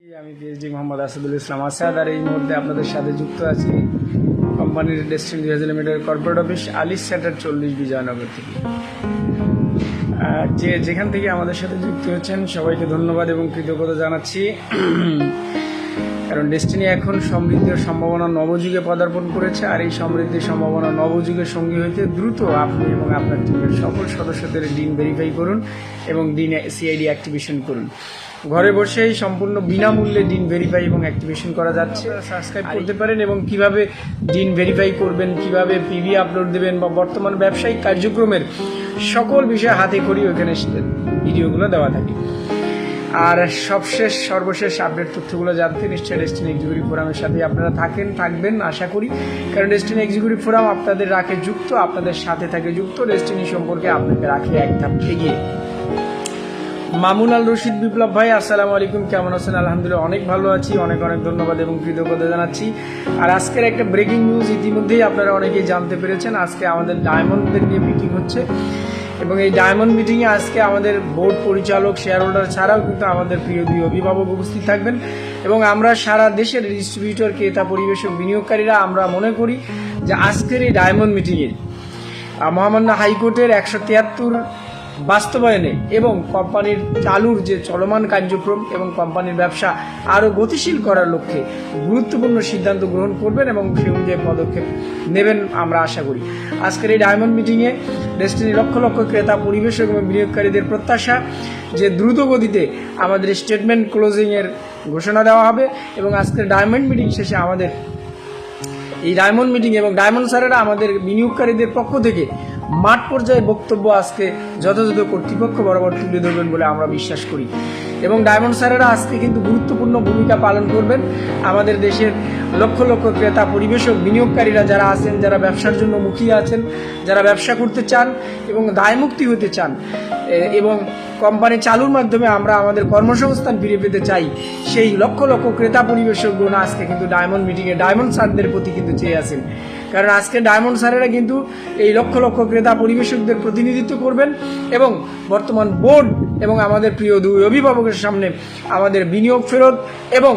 আমি পিএইচডি মোহাম্মদ আসাদুল ইসলাম আসাদ আর এই মুহূর্তে আপনাদের সাথে যুক্ত আছি কোম্পানির ডেস্টিন দুই হাজার লিমিটেড কর্পোরেট অফিস আলিস সেন্টার চল্লিশ বিজয়নগর থেকে। যে যেখান থেকে আমাদের সাথে যুক্ত হচ্ছেন, সবাইকে ধন্যবাদ এবং কৃতজ্ঞতা জানাচ্ছি। কারণ ডেস্টিনি এখন সমৃদ্ধির সম্ভাবনা নবযুগে পদার্পণ করেছে আর এই সমৃদ্ধির সম্ভাবনা নবযুগের সঙ্গী হইতে দ্রুত আপনি এবং আপনার টিমের সকল সদস্যদের ডিন ভেরিফাই করুন এবং ডিন সিআইডি অ্যাক্টিভেশন করুন। ঘরে বসেই সম্পূর্ণ বিনামূল্যে ডিন ভেরিফাই এবং অ্যাক্টিভেশন করা যাচ্ছে। সাবস্ক্রাইব করতে পারেন এবং কীভাবে ডিন ভেরিফাই করবেন কীভাবে পিভি আপলোড দেবেন বা বর্তমান ব্যবসায়িক কার্যক্রমের সকল বিষয় হাতে করি ওখানে ভিডিওগুলো দেওয়া থাকে। আর সবশেষ সর্বশেষ আপডেট তথ্যগুলো জানতে নিশ্চয়ই ডেস্টিনি এক্সিকিউটিভ ফোরামের সাথে আপনারা থাকেন থাকবেন আশা করি। কারণ ডেস্টিনি এক্সিকিউটিভ ফোরাম আপনাদের রাখে যুক্ত আপনাদের সাথে থাকে যুক্ত। ডেস্টিনি সম্পর্কে আপনাকে রাখে এক ধাপ এগিয়ে। মামুন আল রশিদ বিপ্লব ভাই, আসসালামু আলাইকুম, কেমন আছেন? আলহামদুলিল্লাহ, অনেক ভালো আছি, অনেক অনেক ধন্যবাদ এবং কৃতজ্ঞতা জানাচ্ছি। আর আজকের একটা ব্রেকিং নিউজ ইতিমধ্যেই আপনারা অনেকেই জানতে পেরেছেন, আজকে আমাদের ডায়মন্ডদের নিয়ে মিটিং হচ্ছে। এবং এই ডায়মন্ড মিটিংয়ে আজকে আমাদের বোর্ড পরিচালক শেয়ার হোল্ডার ছাড়াও কিন্তু আমাদের প্রিয় দুই অভিভাবক উপস্থিত থাকবেন। এবং আমরা সারা দেশের ডিস্ট্রিবিউটর ক্রেতা, পরিবেশক, বিনিয়োগকারীরা আমরা মনে করি যে আজকের এই ডায়মন্ড মিটিংয়ে মহামান্য হাইকোর্টের একশো তিয়াত্তর বাস্তবায়নে এবং কোম্পানির চালুর যে চলমান কার্যক্রম এবং কোম্পানির ব্যবসা আরও গতিশীল করার লক্ষ্যে গুরুত্বপূর্ণ সিদ্ধান্ত গ্রহণ করবেন এবং সে অনুযায়ী পদক্ষেপ নেবেন আমরা আশা করি। আজকের এই ডায়মন্ড মিটিংয়ে ডেস্টিনি লক্ষ লক্ষ ক্রেতা, পরিবেশক এবং বিনিয়োগকারীদের প্রত্যাশা যে দ্রুত গতিতে আমাদের স্টেটমেন্ট ক্লোজিংয়ের ঘোষণা দেওয়া হবে এবং আজকের ডায়মন্ড মিটিং শেষে আমাদের এই ডায়মন্ড মিটিং এবং ডায়মন্ড স্যারেরা আমাদের বিনিয়োগকারীদের পক্ষ থেকে মাঠ পর্যায়ে বক্তব্য আজকে যথাযথ কর্তৃপক্ষ বরাবর তুলে ধরবেন বলে আমরা বিশ্বাস করি। এবং ডায়মন্ড স্যারেরা আজকে কিন্তু গুরুত্বপূর্ণ ভূমিকা পালন করবেন। আমাদের দেশের লক্ষ লক্ষ ক্রেতা, পরিবেশক, বিনিয়োগকারীরা যারা আছেন, যারা ব্যবসার জন্য মুখিয়ে আছেন, যারা ব্যবসা করতে চান এবং দায়মুক্তি হতে চান এবং কোম্পানি চালুর মাধ্যমে আমরা আমাদের কর্মসংস্থান ফিরে পেতে চাই। সেই লক্ষ লক্ষ ক্রেতা পরিবেশকগণ আজকে কিন্তু ডায়মন্ড মিটিংয়ে ডায়মন্ড স্যারদের প্রতি কিন্তু চেয়ে আসেন কারণ আজকে ডায়মন্ড স্যারেরা কিন্তু এই লক্ষ লক্ষ ক্রেতা পরিবেশকদের প্রতিনিধিত্ব করবেন এবং বর্তমান বোর্ড এবং আমাদের প্রিয় দুই অভিভাবকের সামনে আমাদের বিনিয়োগ ফেরত এবং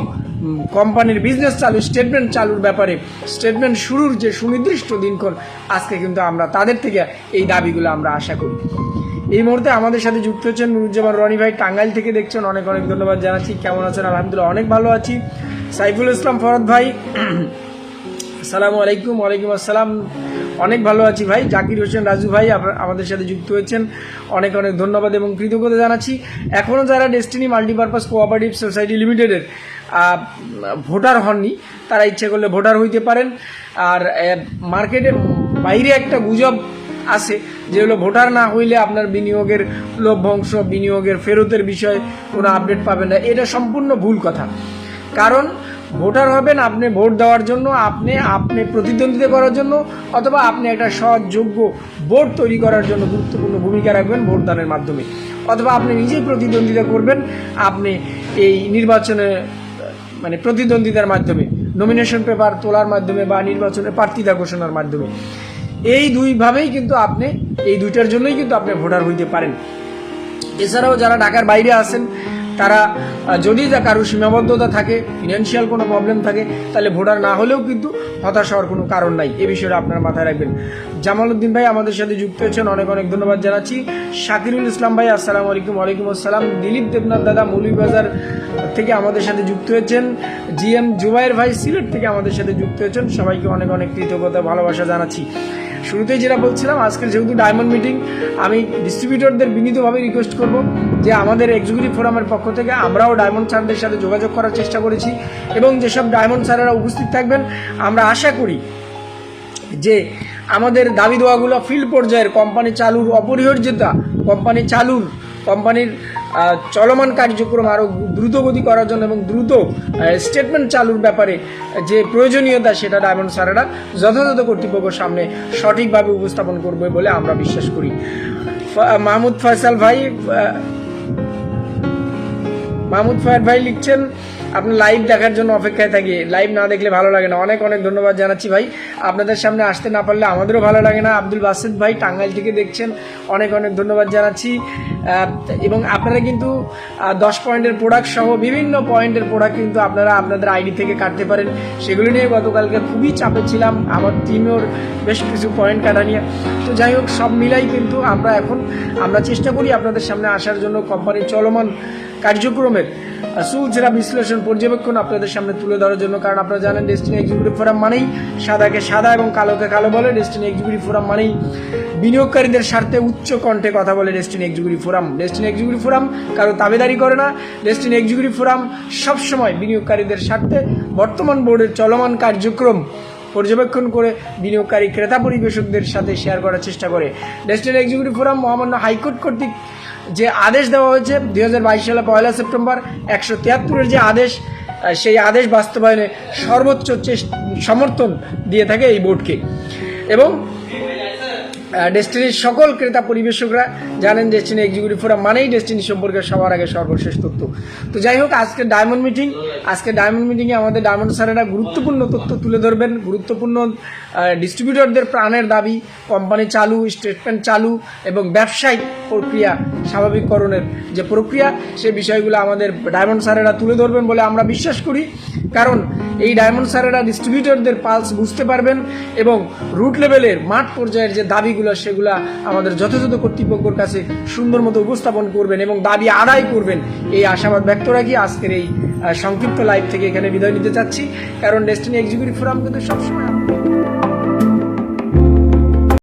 কোম্পানির বিজনেস চালু স্টেটমেন্ট চালুর ব্যাপারে স্টেটমেন্ট শুরুর যে সুনির্দিষ্ট দিনক্ষণ, আজকে কিন্তু আমরা তাদের থেকে এই দাবিগুলো আমরা আশা করি। এই মুহূর্তে আমাদের সাথে যুক্ত হচ্ছেন নুরুজ্জামান রনি ভাই, টাঙ্গাইল থেকে দেখছেন, অনেক অনেক ধন্যবাদ জানাচ্ছি, কেমন আছেন? আলহামদুলিল্লাহ, অনেক ভালো আছি। সাইফুল ইসলাম ফরদ ভাই আসসালামু আলাইকুম, ওয়ালাইকুম আসসালাম। অনেক ভালো আছি ভাই। জাকির হোসেন রাজু ভাই আমাদের সাথে যুক্ত হয়েছেন। অনেক অনেক ধন্যবাদ এবং কৃতজ্ঞতা জানাচ্ছি। এখনও যারা ডেস্টিনি মাল্টিপারপাস কোঅপারেটিভ সোসাইটি লিমিটেডের ভোটার হননি, তারা ইচ্ছে করলে ভোটার হইতে পারেন। আর মার্কেটে বাইরে একটা গুজব আছে যেগুলো ভোটার না হইলে আপনার বিনিয়োগের লভ্যাংশ, বিনিয়োগের ফেরতের বিষয়ে কোনো আপডেট পাবেন না। এটা সম্পূর্ণ ভুল কথা। কারণ ভোটার হবেন, আপনি ভোট দেওয়ার জন্য, আপনি আপনি প্রতিদ্বন্দ্বিতা করার জন্য, অথবা আপনি একটা সৎ যোগ্য বোর্ড তৈরি করার জন্য গুরুত্বপূর্ণ ভূমিকা রাখবেন ভোটদানের মাধ্যমে। অথবা আপনি নিজেই প্রতিদ্বন্দ্বিতা করবেন, আপনি এই নির্বাচনে মানে প্রতিদ্বন্দ্বিতার মাধ্যমে নমিনেশন পেপার তোলার মাধ্যমে বা নির্বাচনে প্রার্থিতা ঘোষণার মাধ্যমে। এই দুইভাবেই কিন্তু আপনি, এই দুইটার জন্যই কিন্তু আপনি ভোটার হইতে পারেন। এছাড়াও যারা ঢাকার বাইরে আছেন তারা যদি যা কারও সীমাবদ্ধতা থাকে ফিনান্সিয়াল কোনো প্রবলেম থাকে, তাহলে ভোটার না হলেও কিন্তু হতাশ হওয়ার কোনো কারণ নাই। এ বিষয়ে আপনারা মাথায় রাখবেন। জামাল উদ্দিন ভাই আমাদের সাথে যুক্ত হয়েছেন, অনেক অনেক ধন্যবাদ জানাচ্ছি। শাকিরুল ইসলাম ভাই, আসসালামু আলাইকুম, ওয়ালাইকুম আসসালাম। দিলীপ দেবনাথ দাদা, মৌলভীবাজার থেকে আমাদের সাথে যুক্ত হয়েছেন। জি এম জুবাইর ভাই, সিলেট থেকে আমাদের সাথে যুক্ত হয়েছেন। সবাইকে অনেক অনেক কৃতজ্ঞতা, ভালোবাসা জানাচ্ছি। শুরুতেই যেটা বলছিলাম, আজকে যেহেতু ডায়মন্ড মিটিং আমি ডিস্ট্রিবিউটরদের বিনীতভাবে রিকোয়েস্ট করব যে আমাদের এক্সিকিউটিভ ফোরামের পক্ষ থেকে আমরাও ডায়মন্ড স্যারদের সাথে যোগাযোগ করার চেষ্টা করেছি এবং যেসব ডায়মন্ড স্যারেরা উপস্থিত থাকবেন, আমরা আশা করি যে আমাদের দাবি দেওয়াগুলো ফিল্ড পর্যায়ের কোম্পানি চালুর অপরিহার্যতা কোম্পানি চালুর কোম্পানির চলমান কার্যক্রম আরও দ্রুতগতি করার জন্য এবং দ্রুত স্টেটমেন্ট চালুর ব্যাপারে যে প্রয়োজনীয়তা সেটা ডায়মন্ড স্যারেরা যথাযথ কর্তৃপক্ষের সামনে সঠিকভাবে উপস্থাপন করবে বলে আমরা বিশ্বাস করি। মাহমুদ ফয়সাল ভাই মাহমুদ ফায়ার ভাই লিখছেন, আপনি লাইভ দেখার জন্য অপেক্ষায় থাকি। লাইভ না দেখলে ভালো লাগে না। অনেক অনেক ধন্যবাদ জানাচ্ছি ভাই। আপনাদের সামনে আসতে না পারলে আমাদেরও ভালো লাগে না। আব্দুল বাসিদ ভাই টাঙ্গাইল থেকে দেখছেন। অনেক অনেক ধন্যবাদ জানাচ্ছি। এবং আপনারা কিন্তু দশ পয়েন্টের প্রোডাক্ট সহ বিভিন্ন পয়েন্টের প্রোডাক্ট কিন্তু আপনারা আপনাদের আইডি থেকে কাটতে পারেন। সেগুলো নিয়ে গতকালকে খুবই চাপে ছিলাম। আমার টিমের বেশ কিছু পয়েন্ট কাটা নিয়ে। তো যাই হোক, সব মিলাই কিন্তু আমরা এখন, আমরা চেষ্টা করি আপনাদের সামনে আসার জন্য কোম্পানির চলমান কার্যক্রমের সুলচেরা বিশ্লেষণ, পর্যবেক্ষণ আপনাদের সামনে তুলে ধরার জন্য। কারণ আপনারা জানেন ডেস্টিনি এক্সিকিউটিভ ফোরাম মানেই সাদাকে সাদা এবং কালোকে কালো বলে। ডেস্টিনি এক্সিকিউটিভ ফোরাম মানেই বিনিয়োগকারীদের স্বার্থে উচ্চ কণ্ঠে কথা বলে Destiny executive forum Destiny executive forum কারও দাবেদারি করে না। ডেস্টিনি এক্সিকিউটিভ ফোরাম সবসময় বিনিয়োগকারীদের স্বার্থে বর্তমান বোর্ডের চলমান কার্যক্রম পর্যবেক্ষণ করে বিনিয়োগকারী ক্রেতা পরিবেশকদের সাথে শেয়ার করার চেষ্টা করে। ডেস্টিনি এক্সিকিউটিভ ফোরাম মহামান্য হাইকোর্ট কর্তৃক যে আদেশ দেওয়া হয়েছে, দুই হাজার বাইশ সালে পয়লা সেপ্টেম্বর, একশো তিয়াত্তরের যে আদেশ সেই আদেশ বাস্তবায়নে সর্বোচ্চ চেষ্টা, সমর্থন দিয়ে থাকে এই বোর্ডকে। এবং ডেস্টিনির সকল ক্রেতা পরিবেশকরা জানেন ডেস্টিনি এক্সিকিউটিভ ফোরাম মানেই ডেস্টিনি সম্পর্কে সবার আগে সর্বশেষ তথ্য। তো যাই হোক, আজকে ডায়মন্ড মিটিং, আজকে ডায়মন্ড মিটিংয়ে আমাদের ডায়মন্ড স্যারেরা গুরুত্বপূর্ণ তথ্য তুলে ধরবেন, গুরুত্বপূর্ণ ডিস্ট্রিবিউটরদের প্রাণের দাবি, কোম্পানি চালু, স্টেটমেন্ট চালু এবং ব্যবসায়িক প্রক্রিয়া স্বাভাবিককরণের যে প্রক্রিয়া, সে বিষয়গুলো আমাদের ডায়মন্ড স্যারেরা তুলে ধরবেন বলে আমরা বিশ্বাস করি। কারণ এই ডায়মন্ড স্যারেরা ডিস্ট্রিবিউটরদের পালস বুঝতে পারবেন এবং রুট লেভেলের মাঠ পর্যায়ের যে দাবিগুলো সেগুলো আমাদের যথাযথ কর্তৃপক্ষের কাছে সুন্দর মতো উপস্থাপন করবেন এবং দাবি আদায় করবেন। এই আশাবাদ ব্যক্ত রাখি আজকের এই সংক্ষিপ্ত লাইভ থেকে এখানে বিদায় নিতে চাচ্ছি। কারণ ডেস্টিনি এক্সিকিউটিভ ফোরাম কিন্তু সবসময়